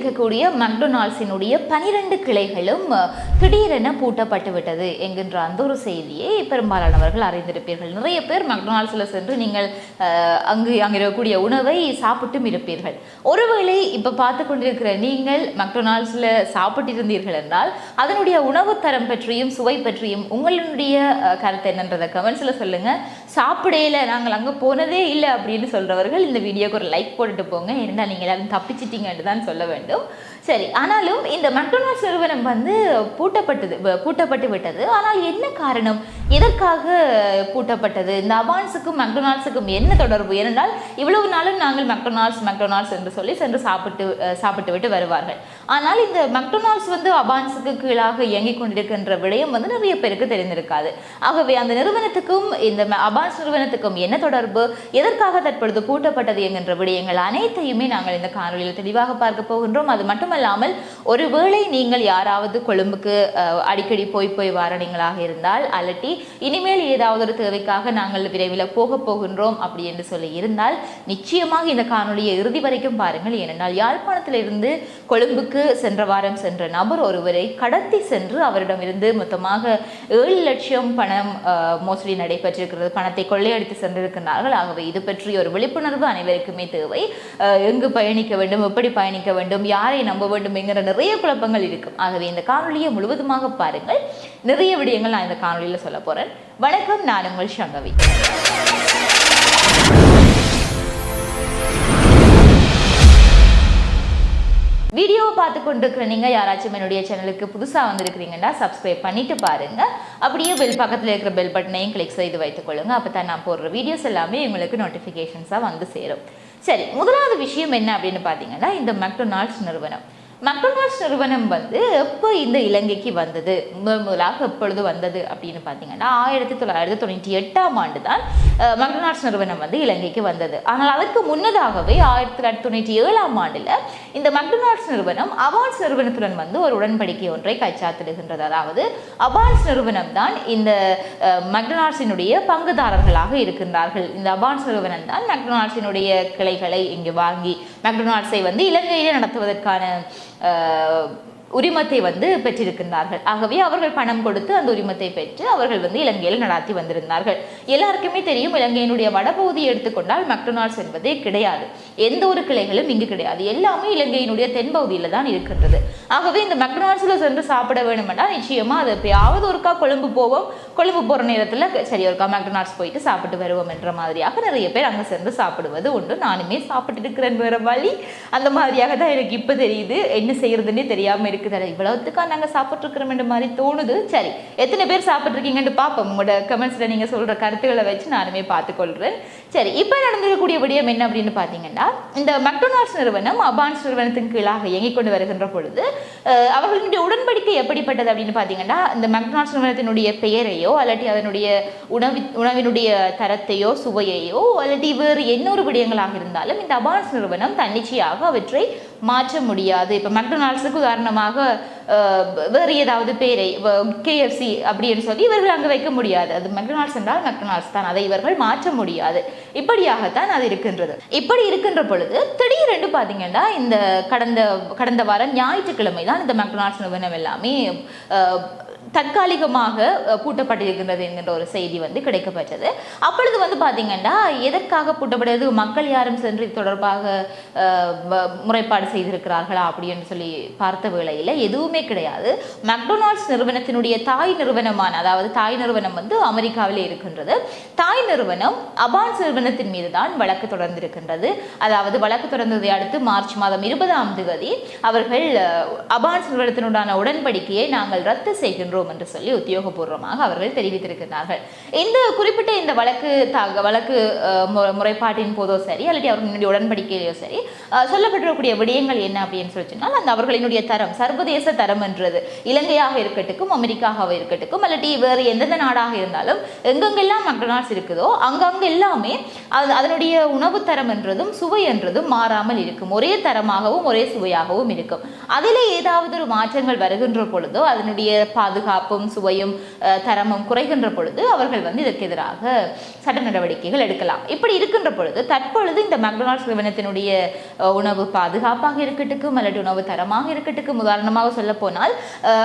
இருக்கக்கூடிய மக்டொனால்ட்ஸினுடைய பனிரெண்டு கிளைகளும் திடீரென பூட்டப்பட்டு விட்டது என்கின்ற அந்த ஒரு செய்தியை பெரும்பாலானவர்கள் அறிந்திருப்பீர்கள். நிறைய பேர் மக்டொனால்ட்ஸில் சென்று நீங்கள் அங்கு அங்கே இருக்கக்கூடிய உணவை சாப்பிட்டும் இருப்பீர்கள். ஒருவேளை இப்போ பார்த்து கொண்டிருக்கிற நீங்கள் மக்டொனால்ட்ஸில் சாப்பிட்டிருந்தீர்கள் என்றால் அதனுடைய உணவு தரம் பற்றியும் சுவை பற்றியும் உங்களுடைய கருத்து என்னன்றதை கமெண்ட்ஸில் சொல்லுங்கள் சாப்பிடையில நாங்கள் அங்கே போனதே இல்லை அப்படின்னு சொல்கிறவர்கள் இந்த வீடியோக்கு ஒரு லைக் போட்டுட்டு போங்க. ஏன்னா நீங்கள் எல்லாரும் தப்பிச்சிட்டிங்கன்னு தான் சொல்ல வேண்டும். சரி ஆனாலும் இந்த மெக்டொனால்ட்ஸ் நிறுவனம் வந்து பூட்டப்பட்டது பூட்டப்பட்டு விட்டது. ஆனால் என்ன காரணம்? எதற்காக பூட்டப்பட்டது? இந்த அபான்ஸுக்கும் மெக்டொனால்ட்ஸுக்கும் என்ன தொடர்பு? ஏனென்றால் இவ்வளவு நாளும் நாங்கள் மெக்டொனால்ட்ஸ் மெக்டொனால்ட்ஸ் என்று சொல்லி சென்று சாப்பிட்டு சாப்பிட்டு விட்டு வருவார்கள். ஆனால் இந்த மெக்டொனால்ட்ஸ் வந்து அபான்ஸுக்கு கீழாக இயங்கிக் கொண்டிருக்கின்ற விடயம் வந்து நிறைய பேருக்கு தெரிந்திருக்காது. ஆகவே அந்த நிறுவனத்துக்கும் இந்த ம- அபான்ஸ் நிறுவனத்துக்கும் என்ன தொடர்பு? எதற்காக தற்பொழுது பூட்டப்பட்டது என்கின்ற விடயங்கள் அனைத்தையுமே நாங்கள் இந்த காணொலியில் தெளிவாக பார்க்க போகின்றோம். அது மட்டுமல்லாமல் ஒருவேளை நீங்கள் யாராவது கொழும்புக்கு அடிக்கடி போய் போய் வாரணிங்களாக இருந்தால் அலட்டி இனிமேல் ஏதாவது ஒரு தேவைக்காக நாங்கள் விரைவில் போக போகின்றோம் அப்படி என்று சொல்லி இருந்தால் நிச்சயமாக இந்த காணொலியை இறுதி வரைக்கும் பாருங்கள். ஏனென்றால் யாழ்ப்பாணத்திலிருந்து கொழும்புக்கு சென்ற வாரம் சென்ற நபர் ஒருவரை கடத்தி சென்று அவரிடமிருந்து மொத்தமாக ஏழு லட்சம் பணம் மோசடி நடைபெற்றிருக்கிறது. பணத்தை கொள்ளையடித்து சென்றிருக்கிறார்கள் ஆகவே இது பற்றி ஒரு விழிப்புணர்வு அனைவருக்குமே தேவை. எங்கு பயணிக்க வேண்டும் எப்படி பயணிக்க வேண்டும் யாரை நம்ப வேண்டும் என்கிற நிறைய குழப்பங்கள் இருக்கும். ஆகவே இந்த காணொலியை முழுவதுமாக பாருங்கள். நிறைய விடயங்கள் நான் இந்த காணொலியில் சொல்ல போறேன். வணக்கம் நான் உங்கள் சங்கவி. வீடியோவை பார்த்து கொண்டிருக்கிற நீங்கள் யாராச்சும் என்னுடைய சேனலுக்கு புதுசாக வந்திருக்கிறீங்கன்னா சப்ஸ்கிரைப் பண்ணிட்டு பாருங்க. அப்படியே பெல் பக்கத்தில் இருக்கிற பெல் பட்டனையும் கிளிக் செய்து வைத்துக் கொள்ளுங்க. அப்போ தான் நான் போடுற வீடியோஸ் எல்லாமே உங்களுக்கு நோட்டிஃபிகேஷன்ஸாக வந்து சேரும். சரி முதலாவது விஷயம் என்ன அப்படின்னு பார்த்தீங்கன்னா இந்த மெக்டொனால்ட்ஸ் நிறுவனம். மெக்டொனால்ட்ஸ் நிறுவனம் வந்து எப்போ இந்த இலங்கைக்கு வந்தது? முதல் முதலாக எப்பொழுது வந்தது அப்படின்னு பார்த்தீங்கன்னா ஆயிரத்தி தொள்ளாயிரத்தி தொண்ணூற்றி எட்டாம் ஆண்டு தான் அஹ், நிறுவனம் வந்து இலங்கைக்கு வந்தது. ஆனால் அதுக்கு முன்னதாகவே ஆயிரத்தி தொள்ளாயிரத்தி தொண்ணூற்றி ஏழாம் ஆண்டில் இந்த மெக்டொனால்ட்ஸ் நிறுவனம் அவான்ஸ் நிறுவனத்துடன் வந்து ஒரு உடன்படிக்கை ஒன்றை கைச்சாத்திடுகின்றது. அதாவது அவான்ஸ் நிறுவனம் தான் இந்த அஹ், பங்குதாரர்களாக இருக்கின்றார்கள். இந்த அவான்ஸ் நிறுவனம் தான் மெக்டொனால்ட்ஸினுடைய கிளைகளை இங்கு வாங்கி மெக்டொனால்ட்ஸை வந்து இலங்கையிலே நடத்துவதற்கான 呃 உரிமத்தை வந்து பெற்றிருக்கின்றார்கள். ஆகவே அவர்கள் பணம் கொடுத்து அந்த உரிமத்தை பெற்று அவர்கள் வந்து இலங்கையில் நடாத்தி வந்திருந்தார்கள். எல்லாருக்குமே தெரியும் இலங்கையினுடைய வடபகுதியை எடுத்துக்கொண்டால் மெக்டொனால்ட்ஸ் என்பதே கிடையாது. எந்த ஒரு கிளைகளும் இங்கு கிடையாது. எல்லாமே இலங்கையினுடைய தென்பகுதியில் தான் இருக்கின்றது. ஆகவே இந்த மெக்டொனால்ட்ஸில் சென்று சாப்பிட வேணுமென்றால் நிச்சயமாக அது எப்பயாவது ஒருக்கா கொழும்பு போவோம். கொழும்பு போகிற நேரத்தில் சரி ஒருக்கா மெக்டொனால்ட்ஸ் போயிட்டு சாப்பிட்டு வருவோம் என்ற மாதிரியாக நிறைய பேர் அங்கே சென்று சாப்பிடுவது உண்டு. நானுமே சாப்பிட்டு இருக்கிறேன் வேற வழி. அந்த மாதிரியாக தான் எனக்கு இப்போ தெரியுது. என்ன செய்யறதுன்னே தெரியாமல் இருக்குதா இவ்வளவுத்துக்கா நாங்கள் சாப்பிட்ருக்கிறோம் மாதிரி தோணுது. சரி எத்தனை பேர் சாப்பிட்ருக்கீங்கன்னு பார்ப்போம் உங்களோட கமெண்ட்ஸில் நீங்கள் சொல்கிற கருத்துக்களை வச்சு நானுமே பார்த்துக்கொள்கிறேன் சரி இப்போ நடந்திருக்கக்கூடிய விடயம் என்ன அப்படின்னு பார்த்தீங்கன்னா இந்த மெக்டொனால்ட்ஸ் நிறுவனம் அபான்ஸ் நிறுவனத்தின் கீழாக இயங்கிக் கொண்டு வருகின்ற பொழுது அவர்களுடைய உடன்படிக்கை எப்படிப்பட்டது அப்படின்னு பார்த்தீங்கன்னா இந்த மெக்டொனால்ட்ஸ் நிறுவனத்தினுடைய பெயரையோ அல்லாட்டி அதனுடைய உணவி உணவினுடைய தரத்தையோ சுவையையோ அல்லாட்டி வேறு இன்னொரு விடயங்களாக இருந்தாலும் இந்த அபான்ஸ் நிறுவனம் தன்னிச்சையாக அவற்றை மாற்ற முடியாது. இப்போ மெக்டொனால்ட்ஸுக்கு உதாரணமாக வேறு ஏதாவது பேரை கேஎஃப்சி அப்படின்னு சொல்லி இவர்கள் அங்கே வைக்க முடியாது. அது மெக்டொனால்ட்ஸ் என்றால் மெக்டொனால்ட்ஸ் தான். அதை இவர்கள் மாற்ற முடியாது. இப்படியாகத்தான் அது இருக்கின்றது. இப்படி இருக்கின்ற பொழுது திடீரென்று பார்த்தீங்கன்னா இந்த கடந்த கடந்த வாரம் ஞாயிற்றுக்கிழமை தான் இந்த மெக்டொனால்ட்ஸ் நிறுவனம் எல்லாமே தற்காலிகமாக பூட்டப்பட்டிருக்கின்றது என்கின்ற ஒரு செய்தி வந்து கிடைக்கப்பட்டது அப்பொழுது வந்து பார்த்தீங்கன்னா எதற்காக பூட்டப்படுவது மக்கள் யாரும் சென்று இது தொடர்பாக முறைப்பாடு செய்திருக்கிறார்களா அப்படின்னு சொல்லி பார்த்த வேளையில் எதுவுமே கிடையாது. மக்டொனால்ட்ஸ் நிறுவனத்தினுடைய தாய் நிறுவனமான அதாவது தாய் நிறுவனம் வந்து அமெரிக்காவிலே இருக்கின்றது. தாய் நிறுவனம் அபான்ஸ் நிறுவனத்தின் மீது தான் வழக்கு தொடர்ந்திருக்கின்றது. அதாவது வழக்கு தொடர்ந்ததை அடுத்து மார்ச் மாதம் இருபதாம் தேதி அவர்கள் அபான்ஸ் நிறுவனத்தினுடான உடன்படிக்கையை நாங்கள் ரத்து செய்கின்றோம். என்று சொல்லி உத்தியோகபூர்வமாக அவர்கள் தெரிவித்திருக்கிறார்கள். இந்த குறிப்பிட்ட இந்த வழக்கு தாக வழக்கு முறைப்பாட்டின் போதோ சரி அல்லது அவர்களுடைய உடன்படிக்கையிலோ சரி சொல்லப்பட்டிருக்கக்கூடிய விடயங்கள் என்ன அப்படின்னு சொல்லி சொன்னால் அந்த அவர்களினுடைய தரம் சர்வதேச தரம் என்றது. இலங்கையாக இருக்கட்டும் அமெரிக்காவாக இருக்கட்டும் அல்லது வேறு எந்தெந்த நாடாக இருந்தாலும் எங்கெங்கெல்லாம் மெக்டொனால்ட்ஸ் இருக்குதோ அங்கங்க எல்லாமே அது அதனுடைய உணவு தரம் என்றதும் சுவை என்றதும் மாறாமல் இருக்கும். ஒரே தரமாகவும் ஒரே சுவையாகவும் இருக்கும். அதில் ஏதாவது ஒரு மாற்றங்கள் வருகின்ற பொழுதோ அதனுடைய பாது பாதுகாப்பும் சுவையும் தரமும் குறைகின்ற பொழுது அவர்கள் வந்து இதற்கு எதிராக சட்ட நடவடிக்கைகள் எடுக்கலாம். இப்படி இருக்கின்ற பொழுது தற்பொழுது இந்த மெக்டொனால்ட்ஸ் நிறுவனத்தினுடைய உணவு பாதுகாப்பாக இருக்கட்டுக்கும் அல்லது உணவு தரமாக இருக்கட்டுக்கும் உதாரணமாக சொல்ல போனால்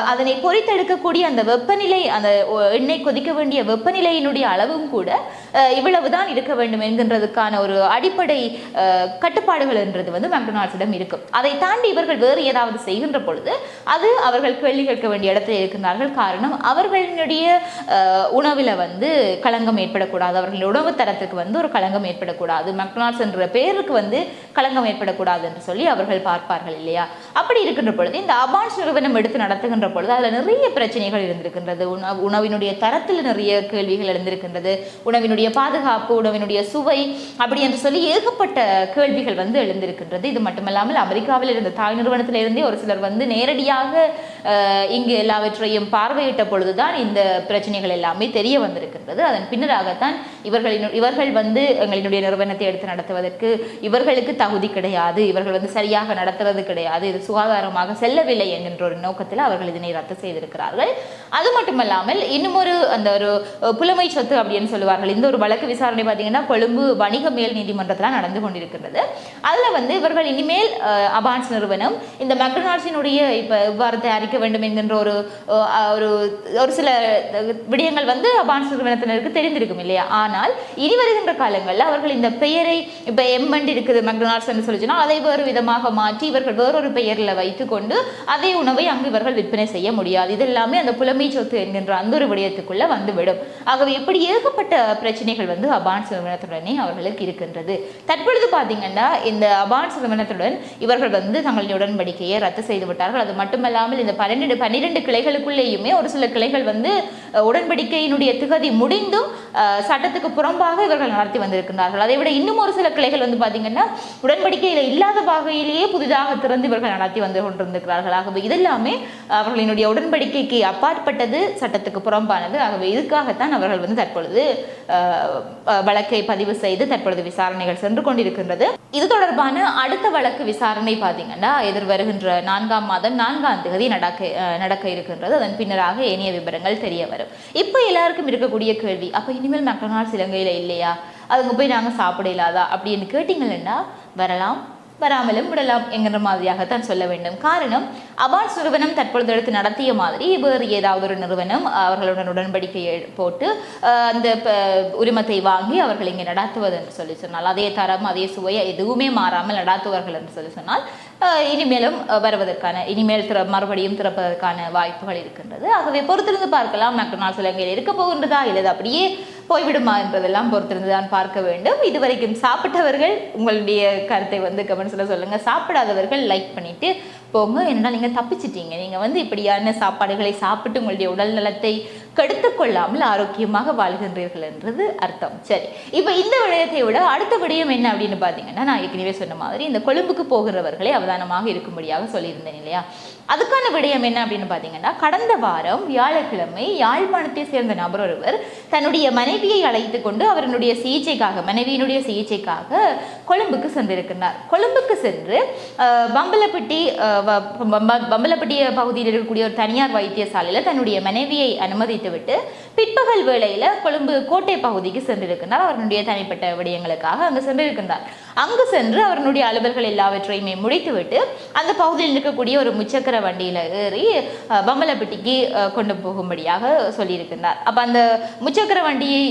அதனை பொறித்தெடுக்கக்கூடிய அந்த வெப்பநிலை அந்த ஒ- எண்ணெய் கொதிக்க வேண்டிய வெப்பநிலையினுடைய அளவும் கூட இவ்வளவுதான் இருக்க வேண்டும் என்கின்றதுக்கான ஒரு அடிப்படை கட்டுப்பாடுகள் என்றது வந்து மெக்டொனால்ட்ஸிடம் இருக்கும் அதை தாண்டி இவர்கள் வேறு ஏதாவது செய்கின்ற பொழுது அது அவர்கள் கேள்வி கேட்க வேண்டிய இடத்தில் இருக்கின்றார்கள். காரணம் அவர்களுடைய உணவில் வந்து களங்கம் ஏற்படக்கூடாது. அவர்களுடைய உணவு தரத்துக்கு வந்து ஒரு களங்கம் ஏற்படக்கூடாது. மெக்டொனால்ட்ஸ் என்ற பேருக்கு வந்து களங்கம் ஏற்படக்கூடாது என்று சொல்லி அவர்கள் பார்ப்பார்கள் இல்லையா? அப்படி இருக்கின்ற பொழுது இந்த அபான்ஸ் நிறுவனம் எடுத்து நடத்துகின்ற பொழுது அதில் நிறைய பிரச்சனைகள் இருந்திருக்கின்றது. உணவு உணவினுடைய தரத்தில் நிறைய கேள்விகள் எழுந்திருக்கின்றது. உணவினுடைய பாதுகாப்பு உணவினுடைய சுவை அப்படி என்று சொல்லி ஏகப்பட்ட கேள்விகள் வந்து எழுந்திருக்கின்றது. இது மட்டுமல்லாமல் அமெரிக்காவில் இருந்த தாய் நிறுவனத்திலிருந்தே ஒரு சிலர் வந்து நேரடியாக இங்கு எல்லாவற்றையும் பார்வையிட்ட பொழுதுதான் இந்த பிரச்சனைகள் எல்லாமே தெரிய வந்திருக்கின்றது. அதன் பின்னராகத்தான் இவர்களின் இவர்கள் வந்து எங்களினுடைய நிறுவனத்தை எடுத்து நடத்துவதற்கு இவர்களுக்கு தகுதி கிடையாது. இவர்கள் வந்து சரியாக நடத்துவது கிடையாது. இது சுகாதாரமாக செல்லவில்லை என்கின்ற ஒரு நோக்கத்தில் அவர்கள் இதனை ரத்து செய்திருக்கிறார்கள். அது மட்டுமல்லாமல் இன்னும் ஒரு அந்த ஒரு புலமை சொத்து அப்படின்னு சொல்லுவார்கள். இந்த ஒரு வழக்கு விசாரணை பார்த்தீங்கன்னா கொழும்பு வணிக மேல் நீதிமன்றத்தில் நடந்து கொண்டிருக்கிறது அதில் வந்து இவர்கள் இனிமேல் அபான்ஸ் நிறுவனம் இந்த மெக்டொனால்ட்ஸினுடைய இப்போ இவ்வாறு தயாரிக்க வேண்டும் என்கின்ற ஒரு ஒரு ஒரு சில விடயங்கள் வந்து அபான்ஸ் நிறுவனத்தினருக்கு தெரிந்திருக்கும் இல்லையா? ஆனால் இனி வருகின்ற காலங்களில் அவர்கள் இந்த பெயரை இப்போ எம்மண்ட் இருக்குது மெக்டொனால்ட்ஸ் என்று சொல்லி சொன்னால் அதை வேறு விதமாக மாற்றி இவர்கள் வேறொரு பெயரில் வைத்துக்கொண்டு அதே உணவை அங்கு இவர்கள் விற்பனை செய்ய முடியாது. இது எல்லாமே அந்த புலமை சொத்து என்கின்ற அந்த ஒரு விடயத்துக்குள்ளே வந்துவிடும். ஆகவே இப்படி ஏகப்பட்ட பிரச்சனைகள் வந்து அபான்ஸ் நிறுவனத்துடனே அவர்களுக்கு இருக்கின்றது. தற்பொழுது பார்த்தீங்கன்னா இந்த அபான்ஸ் நிறுவனத்துடன் இவர்கள் வந்து தங்களுடைய உடன்படிக்கையை ரத்து செய்து விட்டார்கள். அது மட்டுமல்லாமல் இந்த பன்னெண்டு பன்னிரெண்டு கிளைகளுக்குள்ளேயுமே ஒரு சில கிளைகள் வந்து உடன்படிக்கையினுடைய திகதி முடிந்தும் சட்டத்துக்கு புறம்பாக இவர்கள் நடத்தி வந்திருக்கிறார்கள் அதை விட இன்னும் ஒரு சில கிளைகள் வந்து பார்த்தீங்கன்னா உடன்படிக்கையில் இல்லாத வகையிலேயே புதிதாக திறந்து இவர்கள் நடத்தி வந்து கொண்டிருந்திருக்கிறார்கள். ஆகவே இதெல்லாமே அவர்களினுடைய உடன்படிக்கைக்கு அப்பாற்பட்டது சட்டத்துக்கு புறம்பானது. ஆகவே இதுக்காகத்தான் அவர்கள் வந்து தற்பொழுது வழக்கை பதிவு செய்து தற்பொழுது விசாரணைகள் சென்று கொண்டிருக்கின்றது. இது தொடர்பான அடுத்த வழக்கு விசாரணை பார்த்தீங்கன்னா எதிர் வருகின்ற நான்காம் மாதம் நான்காம் தேதி நடக்க நடக்க இருக்கின்றது. அதன் பின்னராக ஏனைய விவரங்கள் தெரிய வரும். இப்போ எல்லாருக்கும் இருக்கக்கூடிய கேள்வி அப்போ இனிமேல் மெக்டொனால்ட்ஸ் இலங்கையில் இல்லையா? அதுங்க போய் நாங்கள் சாப்பிட இல்லாதா அப்படின்னு கேட்டிங்கன்னா வரலாம். வராமலும் விடலாம் என்கிற மாதிரியாகத்தான் சொல்ல வேண்டும். காரணம் அபான்ஸ் நிறுவனம் தற்பொழுது எடுத்து நடத்திய மாதிரி வேறு ஏதாவது ஒரு நிறுவனம் அவர்களுடன் உடன்படிக்கை போட்டு அந்த உரிமத்தை வாங்கி அவர்கள் இங்கே நடத்துவது என்று சொல்லி சொன்னால் அதே தரம் அதே சுவையை எதுவுமே மாறாமல் நடாத்துவார்கள் என்று சொல்லி சொன்னால் இனிமேலும் வருவதற்கான இனிமேல் திற மறுபடியும் திறப்பதற்கான வாய்ப்புகள் இருக்கின்றது. ஆகவே பொறுத்திருந்து பார்க்கலாம் மெக்டொனால்ட்ஸ் இலங்கையில் இருக்க போகின்றதா இல்லை அப்படியே போய்விடுமா என்பதெல்லாம் பொறுத்திருந்து தான் பார்க்க வேண்டும். இதுவரைக்கும் சாப்பிட்டவர்கள் உங்களுடைய கருத்தை வந்து கமெண்ட்ஸில் சொல்லுங்கள் சாப்பிடாதவர்கள் லைக் பண்ணிவிட்டு போங்க. ஏன்னா நீங்கள் தப்பிச்சிட்டீங்க. நீங்கள் வந்து இப்படியான சாப்பாடுகளை சாப்பிட்டு உங்களுடைய உடல் நலத்தை கெடுத்து கொள்ளாமல் ஆரோக்கியமாக வாழ்கின்றீர்கள் என்றது அர்த்தம். சரி இப்போ இந்த விடயத்தை விட அடுத்த விடயம் என்ன அப்படின்னு பார்த்தீங்கன்னா நான் ஏற்கனவே சொன்ன மாதிரி இந்த கொழும்புக்கு போகிறவர்களை அவதானமாக இருக்கும்படியாக சொல்லியிருந்தேன் இல்லையா? அதுக்கான விடயம் என்ன அப்படின்னு பார்த்தீங்கன்னா கடந்த வாரம் வியாழக்கிழமை யாழ்ப்பாணத்தை சேர்ந்த நபர் ஒருவர் தன்னுடைய மனை மனைவியை அழைத்து கொண்டு அவருடைய சிகிச்சைக்காக மனைவியினுடைய சிகிச்சைக்காக கொழும்புக்கு சென்றிருக்கிறார் கொழும்புக்கு சென்று பம்பலப்பட்டி அஹ், பம்பலப்பட்டி பகுதியில் இருக்கக்கூடிய ஒரு தனியார் வைத்தியசாலையில் தன்னுடைய மனைவியை அனுமதித்துவிட்டு பிற்பகல் வேளையில் கொழும்பு கோட்டை பகுதிக்கு சென்றிருக்கிறார். அவருடைய தனிப்பட்ட விடயங்களுக்காக அங்கு சென்றிருக்கின்றார். அங்கு சென்று அவருடைய அலுவல்கள் எல்லாவற்றையுமே முடித்துவிட்டு அந்த பகுதியில் இருக்கக்கூடிய ஒரு முச்சக்கர வண்டியில் ஏறி பம்பலப்பட்டிக்கு கொண்டு போகும்படியாக சொல்லியிருக்கின்றார். அப்போ அந்த முச்சக்கர வண்டியை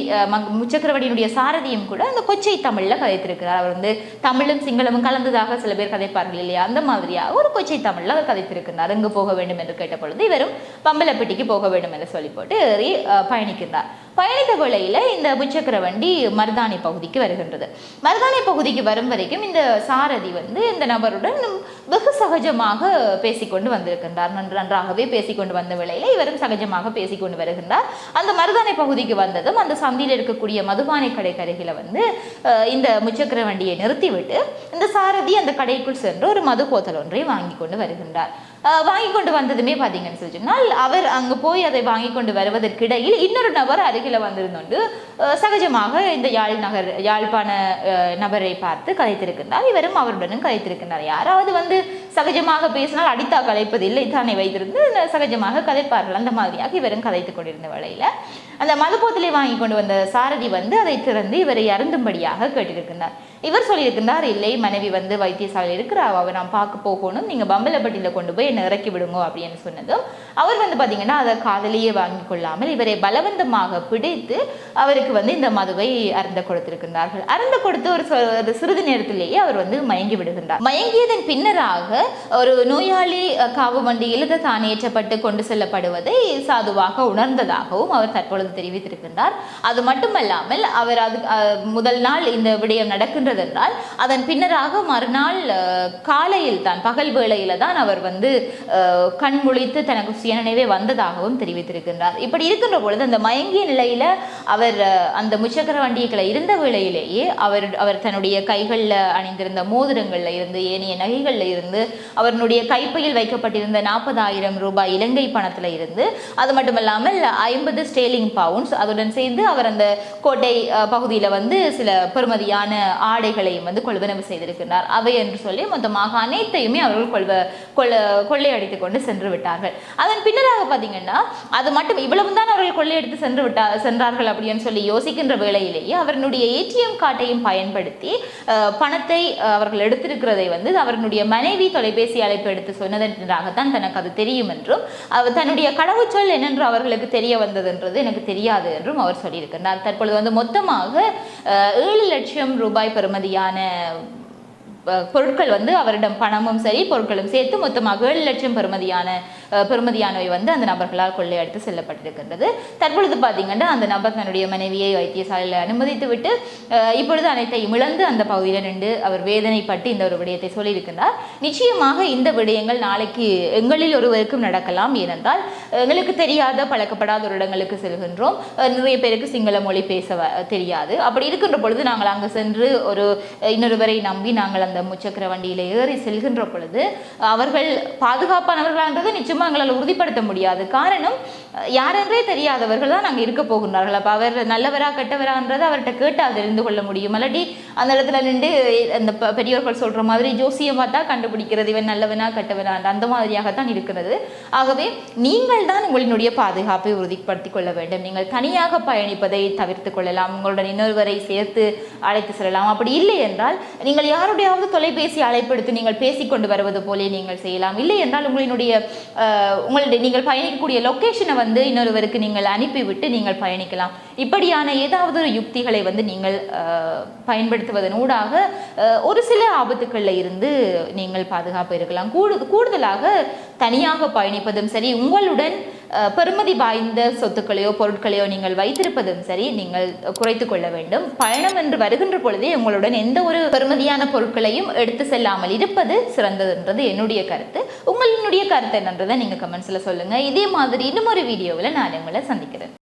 முச்சக்கர வண்டியினுடைய சாரதியும் கூட அந்த கொச்சை தமிழில் கதைத்திருக்கிறார். அவர் வந்து தமிழும் சிங்களமும் கலந்ததாக சில பேர் கதைப்பார்கள் இல்லையா? அந்த மாதிரியாக ஒரு கொச்சை தமிழில் அவர் கதைத்திருக்கிறார் எங்கு போக வேண்டும் என்று கேட்ட பொழுது இவரும் பம்பலப்பட்டிக்கு போக வேண்டும் என்று சொல்லி போட்டு ஏறி அஹ், பயணிக்கின்றார் பயணித்த வேளையில் இந்த முச்சக்கர வண்டி மருதாணி பகுதிக்கு வருகின்றது. மருதாணி பகுதிக்கு வரும் வரைக்கும் இந்த சாரதி வந்து இந்த நபருடன் வெகு சகஜமாக பேசிக்கொண்டு வந்திருக்கின்றார். நன்று நன்றாகவே பேசிக்கொண்டு வந்த வேளையில் இவரும் சகஜமாக பேசிக்கொண்டு வருகின்றார். அந்த மருதாணி பகுதிக்கு வந்ததும் அந்த சந்தியில் இருக்கக்கூடிய மதுபானை கடை கருகில வந்து இந்த முச்சக்கர வண்டியை நிறுத்திவிட்டு இந்த சாரதி அந்த கடைக்குள் சென்று ஒரு மது போத்தல் ஒன்றை வாங்கி கொண்டு வருகின்றார். வாங்கி கொண்டு வந்ததுமே பார்த்தீங்கன்னு சொல்லி சொன்னால் அவர் அங்கு போய் அதை வாங்கி கொண்டு வருவதற்கிடையில் இன்னொரு நபர் அருகில வந்திருந்தோண்டு. அஹ், சகஜமாக இந்த யாழ் நகர் யாழ்ப்பாண அஹ், நபரை பார்த்து கலைத்திருக்கின்றார் இவரும் அவருடனும் கலைத்திருக்கின்றார் யாராவது வந்து சகஜமாக பேசினால் அடித்தா கலைப்பது இல்லை தானே வைத்திருந்து சகஜமாக கதைப்பார்கள். அந்த மாதிரியாக இவரும் கதைத்துக் கொண்டிருந்த வேளையில அந்த மதுபோத்தலை வாங்கி கொண்டு வந்த சாரதி வந்து அதை திறந்து இவரை அருந்தும்படியாக கேட்டிருக்கிறார் இவர் சொல்லியிருக்கின்றார் இல்லை மனைவி வந்து வைத்தியசாலையில் இருக்கிறா அவ நான் பார்க்க போகணும். நீங்கள் பம்பலப்பட்டியில் கொண்டு போய் என்னை இறக்கி விடுங்க அப்படின்னு சொன்னதும் அவர் வந்து பார்த்தீங்கன்னா அதை காதலியே வாங்கி கொள்ளாமல் இவரை பலவந்தமாக பிடித்து அவருக்கு வந்து இந்த மதுவை அருந்த கொடுத்திருக்கிறார்கள் அருந்த கொடுத்து ஒரு ஒரு சிறிது நேரத்திலேயே அவர் வந்து மயங்கி விடுகின்றார். மயங்கியதன் பின்னராக ஒரு நோயாளி காவு வண்டியில் இது தான் ஏற்றப்பட்டு கொண்டு செல்லப்படுவதை சாதுவாக உணர்ந்ததாகவும் அவர் தற்பொழுது தெரிவித்திருக்கின்றார். அது மட்டுமல்லாமல் அவர் அது முதல் நாள் இந்த விடயம் நடக்கின்றது என்றால் அதன் பின்னராக மறுநாள் காலையில் தான் பகல் வேளையில தான் அவர் வந்து கண் முழித்து தனக்கு சுயநினைவே வந்ததாகவும் தெரிவித்திருக்கின்றார். இப்படி இருக்கின்ற பொழுது அந்த மயங்கிய நிலையில அவர் அந்த முச்சக்கர வண்டிகளை இருந்த வேளையிலேயே அவர் அவர் தன்னுடைய கைகளில் அணிந்திருந்த மோதிரங்கள்ல இருந்து ஏனைய நகைகளில் இருந்து அவருடைய கைப்பையில் வைக்கப்பட்டிருந்த நாற்பதாயிரம் ரூபாய் இலங்கை பணத்துல இருந்து அது மட்டுமல்லாமல் ஐம்பது ஸ்டேலிங் பவுண்ட்ஸ் அதுடன் சேர்ந்து அவர் அந்த கோட்டை பகுதியில் வந்து சில பெறுமதியான ஆடைகளையும் வந்து கொள்வனவு செய்திருக்கிறார் அவை என்று சொல்லி மொத்தமாக அனைத்தையுமே அவர்கள் கொள்வ கொள்ள கொள்ளையடித்து கொண்டு சென்று விட்டார்கள். அதன் பின்னராக பார்த்தீங்கன்னா அது மட்டும் இவ்வளவு தான் அவர்கள் கொள்ளையடித்து சென்று விட்டா சென்றார்கள் அப்படின்னு சொல்லி யோசிக்கின்ற வேளையிலேயே அவர்களுடைய ஏடிஎம் கார்டையும் பயன்படுத்தி பணத்தை அவர்கள் எடுத்திருக்கிறதை வந்து அவர்களுடைய மனைவி தொலைபேசி அழைப்பு எடுத்து சொன்னதென்றாகத்தான் தனக்கு அது தெரியும் என்றும் தன்னுடைய கடவுச்சொல் என்னென்று அவர்களுக்கு தெரிய வந்ததென்றது எனக்கு தெரியாது என்றும் அவர் சொல்லியிருக்கிறார். தற்பொழுது வந்து மொத்தமாக ஏழு லட்சம் ரூபாய் பெறுமதியான பொருட்கள் வந்து அவரிடம் பணமும் சரி பொருட்களும் சேர்த்து மொத்தமாக ஏழு லட்சம் பெறுமதியான பெறுமதியானவை வந்து அந்த நபர்களால் கொள்ளையடித்து செல்லப்பட்டிருக்கின்றது. தற்பொழுது பார்த்தீங்கன்னா அந்த நபர் தன்னுடைய மனைவியை வைத்தியசாலையில் அனுமதித்து விட்டு இப்பொழுது அனைத்தையும் இழந்து அந்த பகுதியில் நின்று அவர் வேதனைப்பட்டு இந்த ஒரு விடயத்தை சொல்லியிருக்கின்றார். நிச்சயமாக இந்த விடயங்கள் நாளைக்கு எங்களில் ஒருவருக்கும் நடக்கலாம். ஏனென்றால் எங்களுக்கு தெரியாத பழக்கப்படாத ஒரு இடங்களுக்கு செல்கின்றோம். நிறைய பேருக்கு சிங்கள மொழி பேச வ- தெரியாது. அப்படி இருக்கின்ற பொழுது நாங்கள் அங்கு சென்று ஒரு இன்னொருவரை நம்பி நாங்கள் அந்த முச்சக்கர வண்டியில் ஏறி செல்கின்ற பொழுது அவர்கள் பாதுகாப்பானவர்களான்றது நிச்சயமாக எங்களால் உறுதிப்படுத்த முடியாது. காரணம் யாரென்றே தெரியாதவர்கள் தான் நாங்கள் இருக்க போகின்றார்கள். அப்போ அவர் நல்லவரா கெட்டவரான்றது அவர்கிட்ட கேட்டு அதை தெரிந்து கொள்ள முடியும். இல்லாட்டி அந்த இடத்துல நின்று அந்த ப- பெரியவர்கள் சொல்ற மாதிரி ஜோசியம் பார்த்தா கண்டுபிடிக்கிறது இவன் நல்லவனா கெட்டவனா அந்த மாதிரியாகத்தான் இருக்கிறது. ஆகவே நீங்கள் தான் உங்களினுடைய பாதுகாப்பை உறுதிப்படுத்திக் கொள்ள வேண்டும். நீங்கள் தனியாக பயணிப்பதை தவிர்த்து கொள்ளலாம். உங்களுடன் இன்னொருவரை சேர்த்து அழைத்து செல்லலாம். அப்படி இல்லை என்றால் நீங்கள் யாருடையாவது தொலைபேசி அழைப்பெடுத்து நீங்கள் பேசிக்கொண்டு வருவது போலே நீங்கள் செய்யலாம். இல்லை என்றால் உங்களினுடைய உங்களுடைய நீங்கள் பயணிக்கக்கூடிய லொக்கேஷனை வந்து இன்னொருவருக்கு நீங்கள் அனுப்பிவிட்டு நீங்கள் பயணிக்கலாம். இப்படியான ஏதாவது ஒரு யுக்திகளை வந்து நீங்கள் பயன்படுத்த பயன்படுத்துவதன் ஊடாக ஒரு சில ஆபத்துக்களில் இருந்து நீங்கள் பாதுகாப்பு இருக்கலாம். கூடு கூடுதலாக தனியாக பயணிப்பதும் சரி உங்களுடன் பெருமதி வாய்ந்த சொத்துக்களையோ பொருட்களையோ நீங்கள் வைத்திருப்பதும் சரி நீங்கள் குறைத்து கொள்ள வேண்டும். பயணம் என்று வருகின்ற பொழுதே உங்களுடன் எந்த ஒரு பெருமதியான பொருட்களையும் எடுத்து செல்லாமல் இருப்பது சிறந்ததுன்றது என்னுடைய கருத்து. உங்களினுடைய கருத்து என்னன்றதை நீங்கள் கமெண்ட்ஸில் சொல்லுங்கள் இதே மாதிரி இன்னும் ஒரு வீடியோவில் நான் உங்களை சந்திக்கிறேன்.